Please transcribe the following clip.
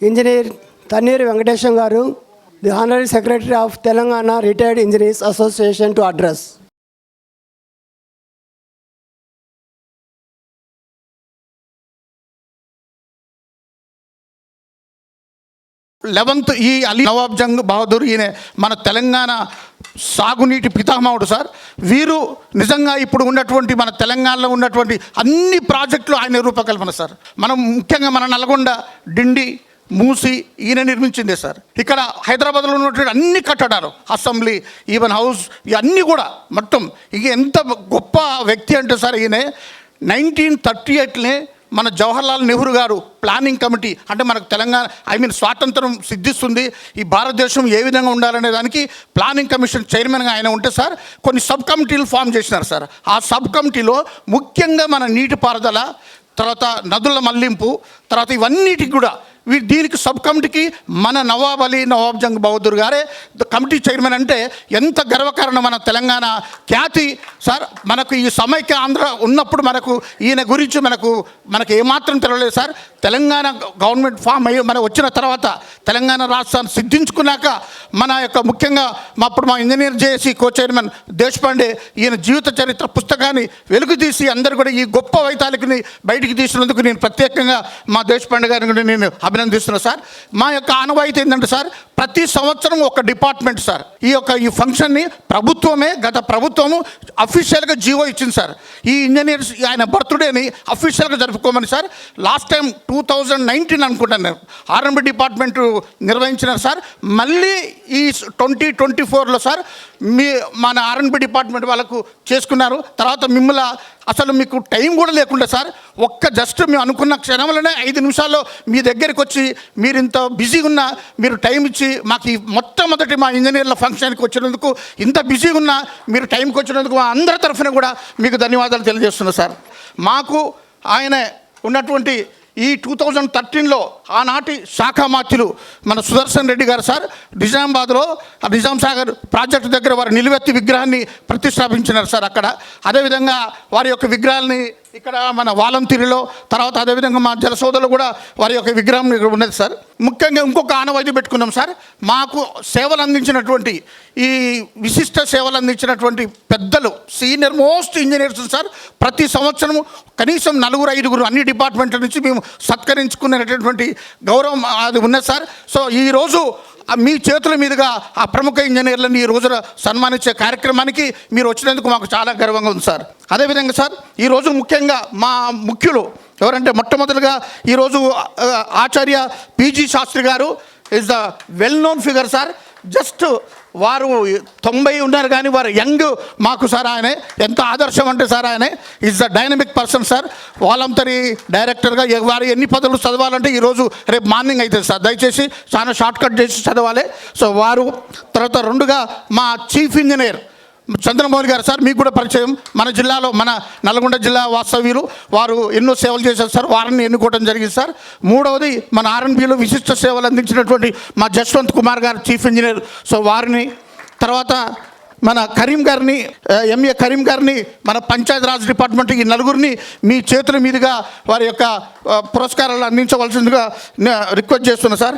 Engineer Tanneeru Venkatesham గారు the honorary secretary of Telangana retired engineers association to address eleventh ఈ అలీ నవాబ్ జంగ్ బహదూర్ ఈయన మన తెలంగాణ సాగునీటి పితామహుడు సార్. వీరు నిజంగా ఇప్పుడు ఉన్నటువంటి మన తెలంగాణలో ఉన్నటువంటి అన్ని ప్రాజెక్టులు ఆయన రూపకల్పన సార్. మనం ముఖ్యంగా మన నల్గొండ డిండి మూసి ఈయన నిర్మించిందే సార్. ఇక్కడ హైదరాబాద్లో ఉన్నటువంటి అన్ని కట్టడాలు అసెంబ్లీ ఈవెన్ హౌస్ ఇవన్నీ కూడా మొత్తం ఇక ఎంత గొప్ప వ్యక్తి అంటే సార్ ఈయన. నైన్టీన్ థర్టీ ఎయిట్నే మన జవహర్లాల్ నెహ్రూ గారు ప్లానింగ్ కమిటీ అంటే మనకు తెలంగాణ ఐ మీన్ స్వాతంత్రం సిద్ధిస్తుంది. ఈ భారతదేశం ఏ విధంగా ఉండాలనే దానికి ప్లానింగ్ కమిషన్ చైర్మన్గా ఆయన ఉంటే సార్ కొన్ని సబ్ కమిటీలు ఫామ్ చేసినారు సార్. ఆ సబ్ కమిటీలో ముఖ్యంగా మన నీటిపారుదల తర్వాత నదుల మళ్ళింపు తర్వాత ఇవన్నిటికి కూడా దీనికి సబ్ కమిటీకి మన నవాబ్ అలీ నవాబ్ జంగ్ బహదూర్ గారే కమిటీ చైర్మన్ అంటే ఎంత గర్వకారణం మన తెలంగాణ ఖ్యాతి. సార్ మనకు ఈ సమైక్య ఆంధ్ర ఉన్నప్పుడు మనకు ఈయన గురించి మనకు మనకు ఏమాత్రం తెలియలేదు సార్. తెలంగాణ గవర్నమెంట్ ఫామ్ అయ్యి మన వచ్చిన తర్వాత తెలంగాణ రాష్ట్రాన్ని సిద్ధించుకున్నాక మన యొక్క ముఖ్యంగా మా అప్పుడు మా engineer JAC co chairman Deshpande ఈయన జీవిత చరిత్ర పుస్తకాన్ని వెలుగు తీసి అందరు కూడా ఈ గొప్ప వైతాలికని బయటికి తీసినందుకు నేను ప్రత్యేకంగా మా దేశపాండే గారిని కూడా నేను అభినందిస్తున్నా సార్. మా యొక్క ఆనవాయితీ ఏంటంటే సార్ ప్రతి సంవత్సరం ఒక డిపార్ట్మెంట్ సార్. ఈ యొక్క ఈ ఫంక్షన్ని ప్రభుత్వమే గత ప్రభుత్వము అఫీషియల్గా జీవో ఇచ్చింది సార్. ఈ ఇంజనీర్స్ ఆయన బర్త్డేని అఫీషియల్గా జరుపుకోమని sir. Last time two thousand nineteen అనుకుంటాను నేను ఆర్ఎంబి డిపార్ట్మెంట్ నిర్వహించిన సార్. మళ్ళీ ఈ ట్వంటీ ట్వంటీ ఫోర్లో సార్ మీ మన ఆర్ఎంబి డిపార్ట్మెంట్ వాళ్ళకు చేసుకున్నారు. తర్వాత మిమ్మల్ని అసలు మీకు టైం కూడా లేకుండా సార్ ఒక్క జస్ట్ మేము అనుకున్న క్షణంలోనే ఐదు నిమిషాల్లో మీ దగ్గరికి వచ్చి మీరు ఇంత బిజీగా ఉన్నా మీరు టైం ఇచ్చి మాకు మొట్టమొదటి మా ఇంజనీర్ల ఫంక్షన్కి వచ్చినందుకు ఇంత బిజీగా ఉన్నా మీరు టైంకి వచ్చినందుకు మా అందరి తరఫున కూడా మీకు ధన్యవాదాలు తెలియజేస్తున్నా సార్. మాకు ఆయన ఉన్నటువంటి ఈ టూ థౌజండ్ థర్టీన్లో ఆనాటి శాఖ మాత్యులు మన సుదర్శన్ రెడ్డి గారు సార్ నిజామాబాద్లో ఆ నిజాం సాగర్ ప్రాజెక్టు దగ్గర వారి నిలువెత్తి విగ్రహాన్ని ప్రతిష్టాపించినారు సార్ అక్కడ. అదేవిధంగా వారి యొక్క విగ్రహాన్ని ఇక్కడ మన వాలంతీరులో తర్వాత అదేవిధంగా మా జలసోదరులు కూడా వారి యొక్క విగ్రహం ఇక్కడ ఉన్నది సార్. ముఖ్యంగా ఇంకొక ఆనవాయితీ పెట్టుకున్నాం సార్. మాకు సేవలు అందించినటువంటి ఈ విశిష్ట సేవలు అందించినటువంటి పెద్దలు సీనియర్ మోస్ట్ ఇంజనీర్స్ సార్ ప్రతి సంవత్సరం కనీసం నలుగురు ఐదుగురు అన్ని డిపార్ట్మెంట్ల నుంచి మేము సత్కరించుకునేటటువంటి గౌరవం అది ఉన్నది సార్. సో ఈరోజు మీ చేతుల మీదుగా ఆ ప్రముఖ ఇంజనీర్లను ఈ రోజున సన్మానించే కార్యక్రమానికి మీరు వచ్చినందుకు మాకు చాలా గర్వంగా ఉంది సార్. అదేవిధంగా సార్ ఈరోజు ముఖ్యంగా మా ముఖ్యులు ఎవరంటే మొట్టమొదటిగా ఈరోజు ఆచార్య పీజీ శాస్త్రి గారు is the well known figure sir just వారు తొంభై ఉన్నారు కానీ వారు యంగ్ మాకు సార్ ఆయనే ఎంత ఆదర్శం అంటే సార్ ఆయనే. Is the dynamic person sir voluntary డైరెక్టర్గా వారు ఎన్ని పదవులు చదవాలంటే ఈరోజు రేపు మార్నింగ్ అవుతుంది సార్. దయచేసి చాలా షార్ట్ కట్ చేసి చదవాలి. సో వారు తర్వాత రెండుగా మా చీఫ్ ఇంజనీర్ చంద్రమౌళి గారు సార్ మీకు కూడా పరిచయం. మన జిల్లాలో మన నల్గొండ జిల్లా వాస్తవ్యులు వారు ఎన్నో సేవలు చేశారు సార్. వారిని ఎన్నుకోవడం జరిగింది సార్. మూడవది మన ఆర్ఎన్బిలో విశిష్ట సేవలు అందించినటువంటి మా జస్వంత్ కుమార్ గారు చీఫ్ ఇంజనీర్. సో వారిని తర్వాత మన కరీం గారిని ఎంఏ కరీం గారిని మన పంచాయత్ రాజ్ డిపార్ట్మెంట్ ఈ నలుగురిని మీ చేతుల మీదుగా వారి యొక్క పురస్కారాలు అందించవలసిందిగా రిక్వెస్ట్ చేస్తున్నా సార్.